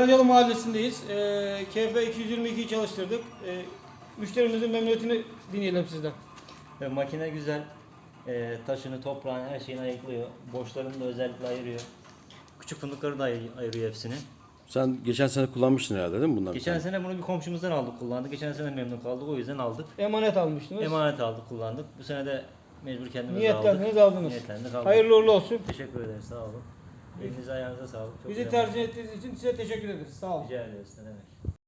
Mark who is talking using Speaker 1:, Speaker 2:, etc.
Speaker 1: Karacalı Mahallesi'ndeyiz. Ee, KF 222'yi çalıştırdık. Ee, müşterimizin memnuniyetini dinleyelim sizden.
Speaker 2: Ve makine güzel. Ee, taşını, toprağını, her şeyini ayıklıyor. Boşlarını da özellikle ayırıyor. Küçük fındıkları da ayı- ayırıyor hepsini.
Speaker 3: Sen geçen sene kullanmıştın herhalde değil mi bunları?
Speaker 2: Geçen sene bunu bir komşumuzdan aldık kullandık. Geçen sene memnun kaldık o yüzden aldık.
Speaker 1: Emanet almıştınız.
Speaker 2: Emanet aldık kullandık. Bu sene de mecbur kendimiz
Speaker 1: Niyetlendiniz
Speaker 2: aldık.
Speaker 1: aldınız.
Speaker 2: Niyetlendik aldık.
Speaker 1: Hayırlı uğurlu olsun.
Speaker 2: Teşekkür ederiz sağ olun. Elinize ayağınıza sağlık. Çok
Speaker 1: Bizi
Speaker 2: güzel.
Speaker 1: tercih ettiğiniz için size teşekkür ederiz. Sağ olun.
Speaker 2: Rica ederiz ne demek.